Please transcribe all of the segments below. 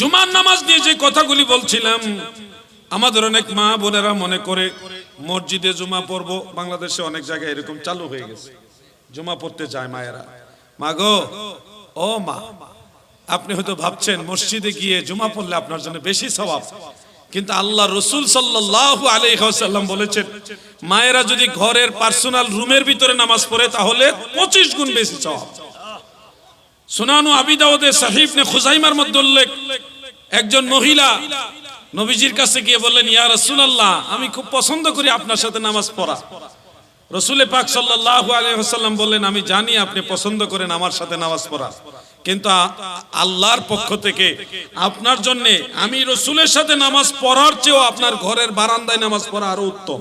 জুমার নামাজ নিয়ে যে কথাগুলি বলছিলাম, আমাদের অনেক মা বোনেরা মনে করে মসজিদে জুমা পড়ব, বাংলাদেশে অনেক জায়গায় এরকম চালু হয়ে গেছে। জুমা পড়তে যায় মায়েরা। মা গো, ও মা, আপনি হয়তো ভাবছেন মসজিদে গিয়ে জুমা পড়লে আপনার জন্য বেশি স্বভাব কিন্তু আল্লাহ রসুল সাল্লাল্লাহু আলাইহি ওয়াসাল্লাম বলেছেন, মায়েরা যদি ঘরের পার্সোনাল রুমের ভিতরে নামাজ পড়ে তাহলে পঁচিশ গুণ বেশি স্বভাব সুনানু আবিদাউদে সাহিব নে খুজাইমার মধ্যে উল্লেখ, একজন মহিলা নবীজির কাছে গিয়ে বললেন, ইয়া রাসূলুল্লাহ, আমি খুব পছন্দ করি আপনার সাথে নামাজ পড়া। রসুলে পাক সাল্লাল্লাহু আলাইহি ওয়াসাল্লাম বললেন, আমি জানি আপনি পছন্দ করেন আমার সাথে নামাজ পড়া, কিন্তু আল্লাহর পক্ষ থেকে আপনার জন্য আমি রসুলের সাথে নামাজ পড়ার চেয়েও আপনার ঘরের বারান্দায় নামাজ পড়া আরও উত্তম।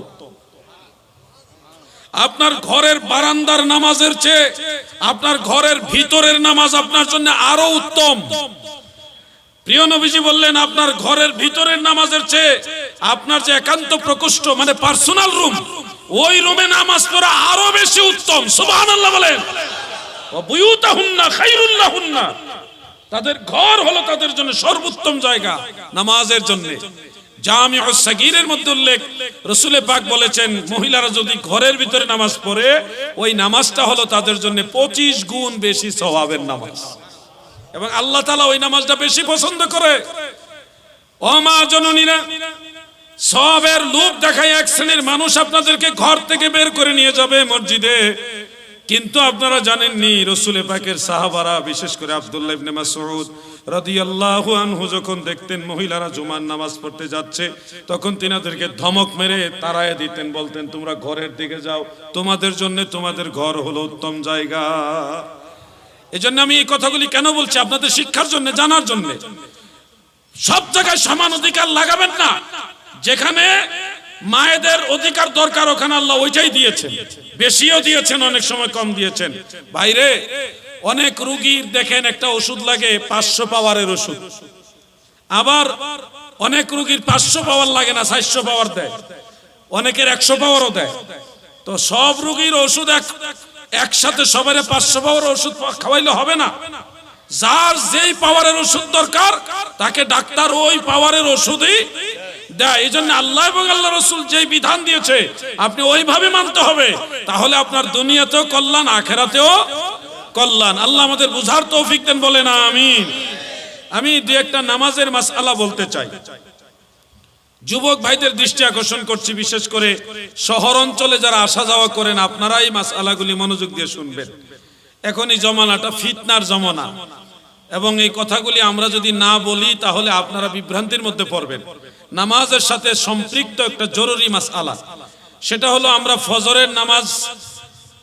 আপনার ঘরের বারান্দার নামাজের চেয়ে আপনার ঘরের ভিতরের নামাজ আপনার জন্য আরও উত্তম। প্রিয় বললেন, আপনার ঘরের ভিতরের নামাজের চেয়ে আপনার যে একান্ত প্রকোষ্ঠ মানে পার্সোনাল রুম, ওই রুমে নামাজ পড়া আরও বেশি উত্তম। সুবহানাল্লাহ বলেন। বুয়ুতাহুন্না খাইরুল্লাহুন্না তাদের ঘর হলো তাদের জন্য সর্বোত্তম জায়গা নামাজের জন্য। জামিউস সাগীরের মধ্যে উল্লেখ, রসুলে পাক বলেছেন, মহিলারা যদি ঘরের ভিতরে নামাজ পড়ে, ওই নামাজটা তাদের পঁচিশ গুণ বেশি স্বভাবের নামাজ। এবং ওই নামাজটা বেশি পছন্দ করে। লোভ দেখায় এক শ্রেণির মানুষ আপনাদেরকে ঘর থেকে বের করে নিয়ে যাবে মসজিদে। কিন্তু আপনারা জানেননি, রসুলে পাকের সাহাবারা, বিশেষ করে আব্দুল্লাহ রাদিয়াল্লাহু আনহু যখন দেখতেন মহিলারা জুমার নামাজ পড়তে যাচ্ছে, তখন তিনাদেরকে ধমক মেরে তাড়ায় দিতেন, বলতেন, তোমরা ঘরের দিকে যাও, তোমাদের জন্য তোমাদের ঘর হলো উত্তম জায়গা। এজন্য আমি এই কথাগুলি কেন বলছি? আপনাদের শিক্ষার জন্য, জানার জন্য। সব জায়গায় সমান অধিকার লাগাবেন না। যেখানে মায়েদের অধিকার দরকার ওখানে আল্লাহ ওইটাই দিয়েছেন। বেশিও দিয়েছেন, অনেক সময় কম দিয়েছেন। বাইরে অনেক রুগীর দেখেন একটা ওষুধ লাগে পাঁচশো পাওয়ারের ওষুধ। আবার অনেক রুগীর পাঁচশো পাওয়ার লাগে না, সাতশো পাওয়ার দেয়। অনেকের একশো পাওয়ারও দেয়। তো সব রুগীর ওষুধ এক, একসাথে সবার পাঁচশো পাওয়ার ওষুধ খাওয়াইলে হবে না। যার যেই পাওয়ারের ওষুধ দরকার, তাকে ডাক্তার ওই পাওয়ারের ওষুধই দেয়। এই জন্য আল্লাহ এবং আল্লাহ রসুল যেই বিধান দিয়েছে, আপনি ওইভাবে মানতে হবে। তাহলে আপনার দুনিয়াতেও কল্যাণ, আখেরাতেও কল্যাণ। আল্লাহ আমাদের বুঝার তৌফিক দেন বলে না আমি আমি দু একটা নামাজের মাসআলা বলতে চাই। যুবক ভাইদের দৃষ্টি আকর্ষণ করছি, বিশেষ করে শহর অঞ্চলে যারা আসা যাওয়া করেন, আপনারা এই মাসআলাগুলি মনোযোগ দিয়ে শুনবেন। এখন এই জমানাটা ফিতনার জমানা। এবং এই কথাগুলি আমরা যদি না বলি, তাহলে আপনারা বিভ্রান্তির মধ্যে পড়বেন। নামাজের সাথে সম্পৃক্ত একটা জরুরি মাসআলা সেটা হলো আমরা ফজরের নামাজ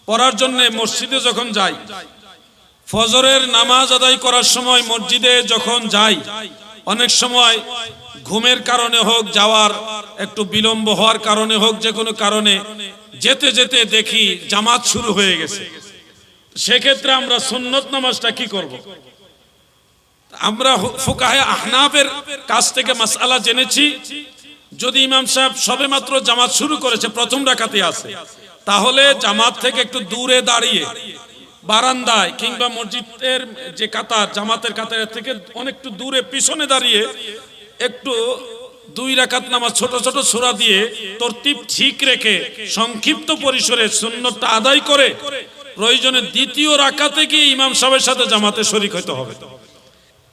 পড়ার জন্য মসজিদে যখন যাই, ফজরের নামাজ আদায় করার সময় মসজিদে যখন যাই, অনেক সময় ঘুমের কারণে হোক, যাওয়ার একটু বিলম্ব হওয়ার কারণে হোক, যে কোনো কারণে যেতে যেতে দেখি জামাত শুরু হয়ে গেছে সেক্ষেত্রে আমরা সুন্নত নামাজটা কি করব। আমরা ফুকাহে আহনাফের কাছ থেকে মাসালা জেনেছি। যদি ইমাম সাহেব সবেমাত্র জামাত শুরু করেছে, প্রথম রাখাতে আছে, তাহলে জামাত থেকে একটু দূরে দাঁড়িয়ে, বারান্দায় কিংবা মসজিদের যে কাতার, জামাতের কাতারের থেকে অনেকটু দূরে পিছনে দাঁড়িয়ে একটু দুই রাকাত নামাজ ছোট ছোট সূরা দিয়ে তরতিব ঠিক রেখে সংক্ষিপ্ত পরিসরে সুন্নতটা আদায় করে, প্রয়োজনে দ্বিতীয় রাকাতে গিয়ে ইমাম সাহেবের সাথে জামাতে শরিক হতে হবে।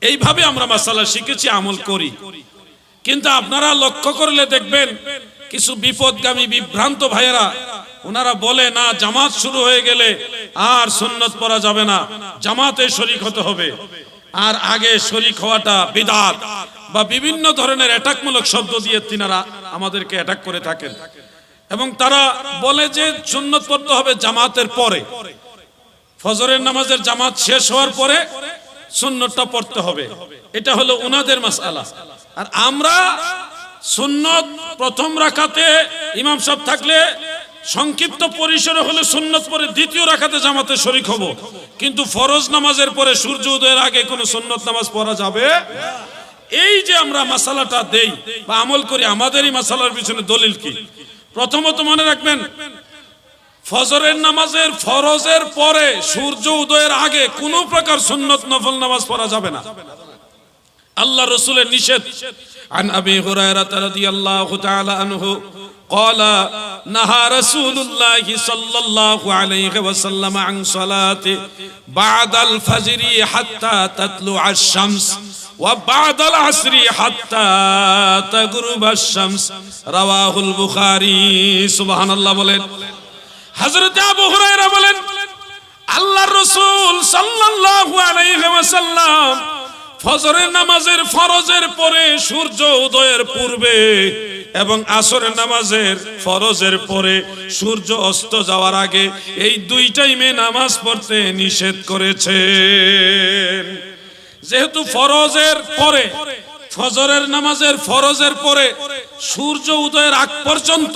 এইভাবে আমরা মাসালা শিখেছি, আমল করি। কিন্তু আপনারা লক্ষ্য করলে দেখবেন কিছু বিপদগামী, বিভ্রান্ত ভাইয়েরা, ওনারা বলে, না, জামাত শুরু হয়ে গেলে আর সুন্নত পড়া যাবে না। জামাতে শরিক হতে হবে। আর আগে শরিক হওয়াটা বিদাত। বা বিভিন্ন ধরনের অ্যাটাকমূলক শব্দ দিয়ে তিনারা আমাদেরকে অ্যাটাক করে থাকেন। এবং তারা বলে যে, সুন্নত পড়তে হবে জামাতের পরে। ফজরের নামাজের জামাত শেষ হওয়ার পরে সুন্নতটা পড়তে হবে। এটা হলো ওনাদের মাসআলা। আর আমরা সুন্নত প্রথম রাখাতে ইমাম সাহেব থাকলে সংক্ষিপ্ত পরিসরে হলে সুন্নত পরে দ্বিতীয় রাখাতে জামাতে শরিক হব। কিন্তু ফরজ নামাজের পরে সূর্য উদয়ের আগে কোনো সুন্নত নামাজ পড়া যাবে? এই যে আমরা মাসালাটা দেই বা আমল করি, আমাদেরই মাসালার পিছনে দলিল কি? প্রথমত মনে রাখবেন ফজরের নামাজের ফরজের পরে সূর্য উদয়ের আগে কোনো প্রকার সুন্নত নফল নামাজ পড়া যাবে না আল্লাহ রসুলের নিষেধ عن أبي هريرة رضي الله تعالى عنه قال نهى رسول الله صلى الله عليه وسلم عن صلاة بعد الفجر حتى تطلع الشمس وبعد العصر حتى تغرب الشمس رواه البخاري سبحان الله বলেন হযরত আবু হুরায়রা বলেন, আল্লাহর রাসূল সাল্লাল্লাহু আলাইহি ওয়াসাল্লাম ফজরের নামাজের ফরজের পরে সূর্য উদয়ের পূর্বে এবং আসরের নামাজের ফরজের পরে সূর্য অস্ত যাওয়ার আগে এই দুই টাইমে নামাজ পড়তে নিষেধ করেছে যেহেতু ফরজের পরে ফজরের নামাজের ফরজের পরে সূর্য উদয়ের আগ পর্যন্ত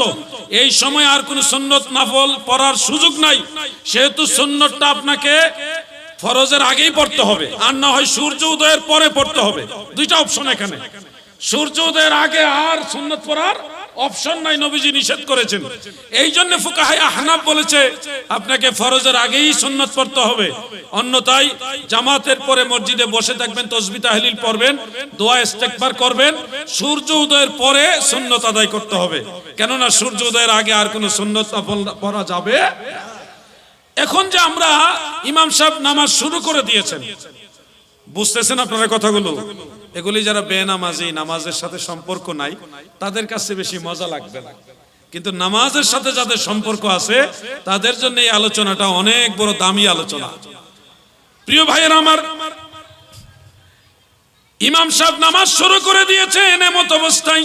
এই সময় আর কোন সুন্নত নাফল পড়ার সুযোগ নাই। সেহেতু সুন্নতটা আপনাকে ফরজের আগেই পড়তে হবে, আর না হয় সূর্য উদয়ের পরে পড়তে হবে। দুইটা অপশন এখানে। সূর্য উদয়ের আগে আর সুন্নত পড়ার অপশন নাই, নবীজি নিষেধ করেছেন। এই জন্য ফুকাহাই আহনাব বলেছে, আপনাকে ফরজের আগেই সুন্নত পড়তে হবে। অন্যথায় জামাতের পরে মসজিদে বসে থাকবেন, তসবি তাহলিল পড়বেন, দোয়া ইস্তেকবার করবেন, সূর্য উদয়ের পরে সুন্নত আদায় করতে হবে। কেননা সূর্য উদয়ের আগে আর কোনো সুন্নত পড়া যাবে এখন যে আমরা ইমাম সাহেব নামাজ শুরু করে দিয়েছেন বুঝতেছেন আপনারা কথাগুলো? এগুলি যারা বেনামাজি, নামাজের সাথে সম্পর্ক নাই, তাদের কাছে বেশি মজা লাগবে না। কিন্তু নামাজের সাথে যাদের সম্পর্ক আছে, তাদের জন্য এই আলোচনাটা অনেক বড় দামি আলোচনা। প্রিয় ভাইয়ের আমার, ইমাম সাহেব নামাজ শুরু করে দিয়েছেন এমত অবস্থায়।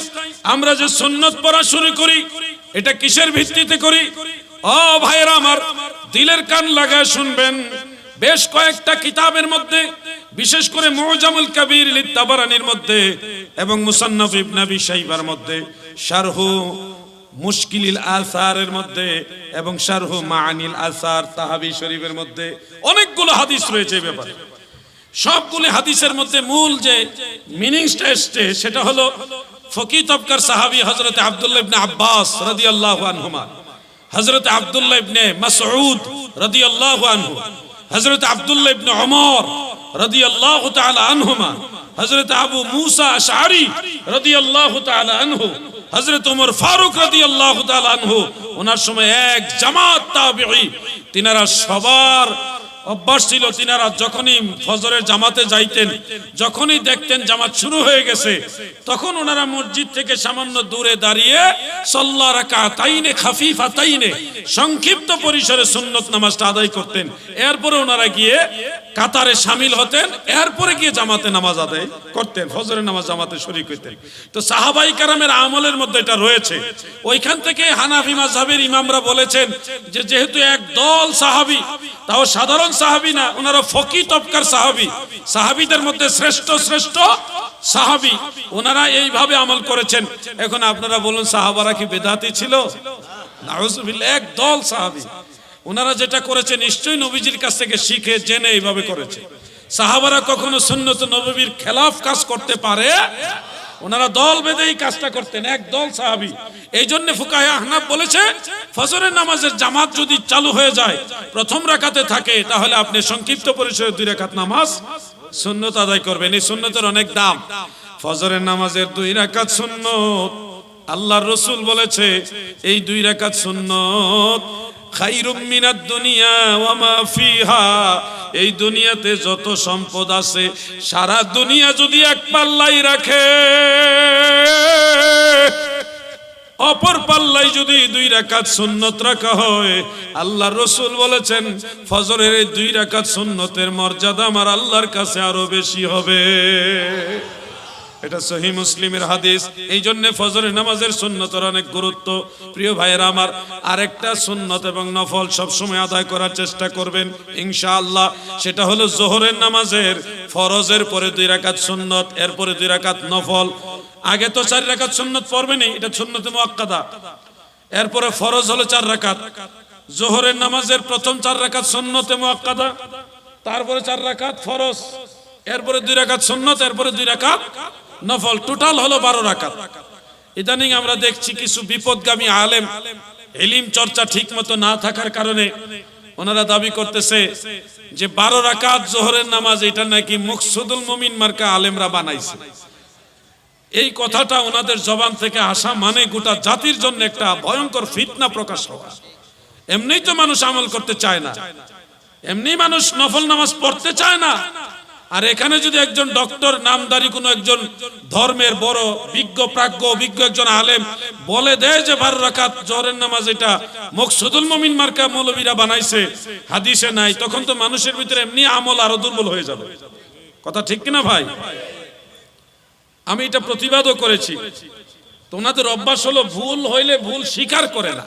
আমরা যে সুন্নত পড়া শুরু করি, এটা কিসের ভিত্তিতে করি? ও ভাইয়েরা আমার, দিলের কান লাগায় শুনবেন। বেশ কয়েকটা কিতাবের মধ্যে, বিশেষ করে মুজামুল কবির লিত্তাবারানির মধ্যে এবং মুসান্নাফ ইবনে আবি শাইবার মধ্যে, শারহু মুশকিলিল আসারের মধ্যে এবং শারহু মাআনিল আসার তাহাবি শরীফের মধ্যে অনেকগুলো হাদিস রয়েছে ব্যাপারে। সবগুলি হাদিসের মধ্যে মূল যে মিনিংসটা এসছে সেটা হলো ফকি তবকার সাহাবি হজরত আব্দুল্লাহ ইবনে আব্বাস রাদিয়াল্লাহু আনহুমা। হজরত আব্দুল্লাহ ইবনে মাসউদ রাদিয়াল্লাহু আনহু হজরত আব্দুল্লাহ ইবনে ওমর রাদিয়াল্লাহু তাআলা আনহুমা হজরত আবু মুসা আশআরি রাদিয়াল্লাহু তাআলা আনহু হজরত ওমর ফারুক রাদিয়াল্লাহু তাআলা আনহু, ওনার সময় এক জামাত তাবেঈ, তিনারা সবার অভ্যাস ছিল তিনারা যখনই ফজরের জামাতে যাইতেন, যখনই দেখতেন জামাত শুরু হয়ে গেছে, তখন ওনারা মসজিদ থেকে সামান্য দূরে দাঁড়িয়ে সল্লা রাকা তাইনে খাফিফা তাইনে সংক্ষিপ্ত পরিসরে সুন্নত নামাজটা আদায় করতেন। এরপরে ওনারা গিয়ে কাতারে সামিল হতেন, এরপরে গিয়ে জামাতে নামাজ আদায় করতেন, ফজরের নামাজ জামাতে শরীক হইতেন। তো সাহাবাই কারামের আমলের মধ্যে এটা রয়েছে। ওইখান থেকে হানাফি মাযহাবের ইমামরা বলেছেন যে, যেহেতু এক দল সাহাবি, তাও সাধারণ সাহাবি না ওনারা ফকি তবকার সাহাবি। সাহাবিদের মধ্যে শ্রেষ্ঠ শ্রেষ্ঠ সাহাবি। ওনারা এইভাবে আমল করেছেন। এখন আপনারা বলুন, সাহাবারা কি বেদাতি ছিল? এক দল সাহাবি। ওনারা যেটা করেছে, নিশ্চয়ই নবীজির কাছ থেকে শিখে, জেনে এইভাবে করেছে। সাহাবারা কখনো সুন্নত নবীর খেলাফ কাজ করতে পারে? ওনারা দল বেঁধে এই কাজটা করতেন, এক দল সাহাবি। এই জন্য ফুকাহে আহনাব বলেছে, ফজরের নামাজের জামাত যদি চালু হয়ে যায়, প্রথম রাকাতে থাকে, তাহলে আপনি সংক্ষিপ্ত পরিসরে দুই রাকাত নামাজ সুন্নত আদায় করবেন। এই সুন্নতের অনেক দাম। ফজরের নামাজের দুই রাকাত সুন্নত। আল্লাহর রসুল বলেছে, এই দুই রাকাত সুন্নত খাইরুম মিনাদ দুনিয়া ওয়া মা এই দুনিয়াতে যত সম্পদ আছে, সারা দুনিয়া যদি এক পাল্লাই রাখে, অপর পাল্লাই যদি দুই রাকাত সুন্নত রাখা হয় আল্লাহ রসুল বলেছেন, ফজরের এই দুই রাকাত সুন্নতের মর্যাদা আমার আল্লাহর কাছে আরও বেশি হবে। এটা সহি মুসলিমের হাদিস। এই জন্য ফজরের নামাজের সুন্নতের অনেক গুরুত্ব। প্রিয় ভাইয়েরা আমার, আরেকটা সুন্নত এবং নফল সব সময় আদায় করার চেষ্টা করবেন, ইনশাআল্লাহ। সেটা হলো জোহরের নামাজের ফরজের পরে দুই রাকাত সুন্নত, এরপরে দুই রাকাত নফল। আগে তো চার রাকাত সুন্নত পড়বেনি এটা সুন্নতে মুআক্কাদা এরপরে ফরজ হলো চার রাকাত। জোহরের নামাজের প্রথম চার রাকাত সুন্নতে মুআক্কাদা তারপরে চার রাকাত ফরজ, এরপরে দুই রাকাত সুন্নত, এরপরে দুই রাকাত নফল টোটাল হলো বারো রাকাত। ইদানিং আমরা দেখছি কিছু বিপদগামী আলেম, এলিম চর্চা ঠিক মতো না থাকার কারণে ওনারা দাবি করতেছে যে বারো রাকাত জোহরের নামাজ এটা নাকি মুকসুদুল মমিন মার্কা আলেমরা বানাইছে। এই কথাটা ওনাদের জবান থেকে আসা মানে গোটা জাতির জন্য একটা ভয়ঙ্কর ফিতনা প্রকাশ হওয়া। এমনিই তো মানুষ আমল করতে চায় না। এমনি মানুষ নফল নামাজ পড়তে চায় না। আর এখানে যদি একজন ডক্টর, নামদারি কোনো একজন ধর্মের বড়, বিজ্ঞ, প্রাজ্ঞ, অভিজ্ঞ একজন আলেম বলে দেয় যে, বারো রাকাত জহরের নামাজ এটা মকসুদুল মমিন মার্কা মৌলবীরা বানাইছে, হাদিসে নাই, তখন তো মানুষের ভিতরে এমনি আমল আরও দুর্বল হয়ে যাবে। কথা ঠিক কিনা ভাই? আমি এটা প্রতিবাদও করেছি। তো অভ্যাস হলো ভুল হইলে ভুল স্বীকার করে না।